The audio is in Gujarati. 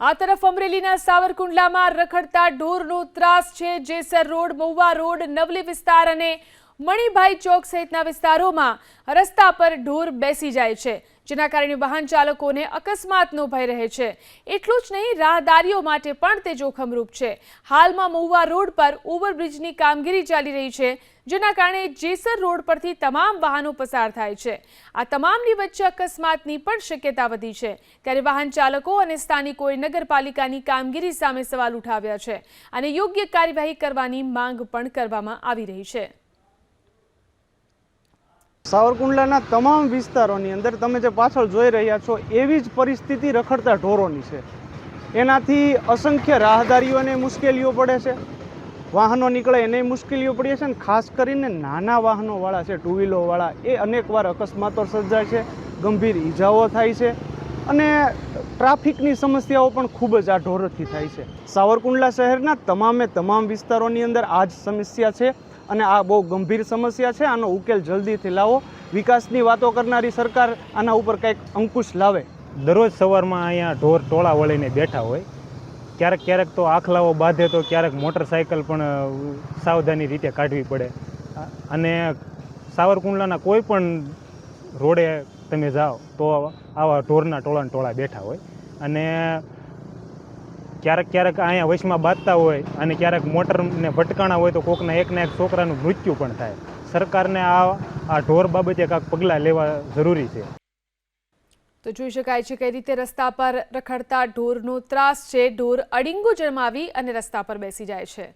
આ તરફ અમરેલીના સાવરકુંડલામાં રખડતા ઢોરનો ત્રાસ છે. જેસર રોડ, મહુવા રોડ, નવલી વિસ્તાર અને મણિભાઈ ચોક સહિતના વિસ્તારોમાં રસ્તા પર ઢોર બેસી જાય છે. જેના કારણે વાહન ચાલકોને અકસ્માતનો ભય રહે છે. એટલું જ નહીં, રાહદારીઓ માટે પણ તે જોખમરૂપ છે. હાલમાં મહુવા રોડ પર ઓવરબ્રિજની કામગીરી ચાલી રહી છે, જેના કારણે જેસર રોડ પરથી તમામ વાહનો પસાર થાય છે. આ તમામની વચ્ચે અકસ્માતની પણ શક્યતા વધી છે. ત્યારે વાહન ચાલકો અને સ્થાનિકોએ નગરપાલિકાની કામગીરી સામે સવાલ ઉઠાવ્યા છે અને યોગ્ય કાર્યવાહી કરવાની માંગ પણ કરવામાં આવી રહી છે. સાવરકુંડલાના તમામ વિસ્તારોની અંદર તમે જે પાછળ જોઈ રહ્યા છો, એવી જ પરિસ્થિતિ રખડતા ઢોરોની છે. એનાથી અસંખ્ય રાહદારીઓને મુશ્કેલીઓ પડે છે. વાહનો નીકળે એને મુશ્કેલીઓ પડે છે અને ખાસ કરીને નાના વાહનોવાળા છે ટુ વ્હીલોવાળા એ અનેકવાર અકસ્માતો સર્જાય છે, ગંભીર ઈજાઓ થાય છે અને ટ્રાફિકની સમસ્યાઓ પણ ખૂબ જ આ ઢોરથી થાય છે. સાવરકુંડલા શહેરના તમામે તમામ વિસ્તારોની અંદર આ જ સમસ્યા છે. અને આ બહુ ગંભીર સમસ્યા છે. આનો ઉકેલ જલ્દીથી લાવો. વિકાસની વાતો કરનારી સરકાર આના ઉપર કંઈક અંકુશ લાવે. દરરોજ સવારમાં અહીંયા ઢોર ટોળા વળીને બેઠા હોય. ક્યારેક ક્યારેક તો આખલાઓ બાંધે તો ક્યારેક મોટરસાયકલ પણ સાવધાની રીતે કાઢવી પડે. અને સાવરકુંડલાના કોઈ પણ રોડે તમે જાઓ તો આવા ઢોરના ટોળાને ટોળા બેઠા હોય. અને ક્યારેક ક્યારેક અહીંયા વચમાં બાંધતા હોય અને ક્યારેક મોટરને ભટકાણા હોય તો કોકના એકના એક છોકરાનું મૃત્યુ પણ થાય. સરકારને આ આ ઢોર બાબતે કાંક પગલાં લેવા જરૂરી છે. તો જોઈ શકાય છે કઈ રીતે રસ્તા પર રખડતા ઢોરનો ત્રાસ છે. ઢોર અડીંગો જમાવી અને રસ્તા પર બેસી જાય છે.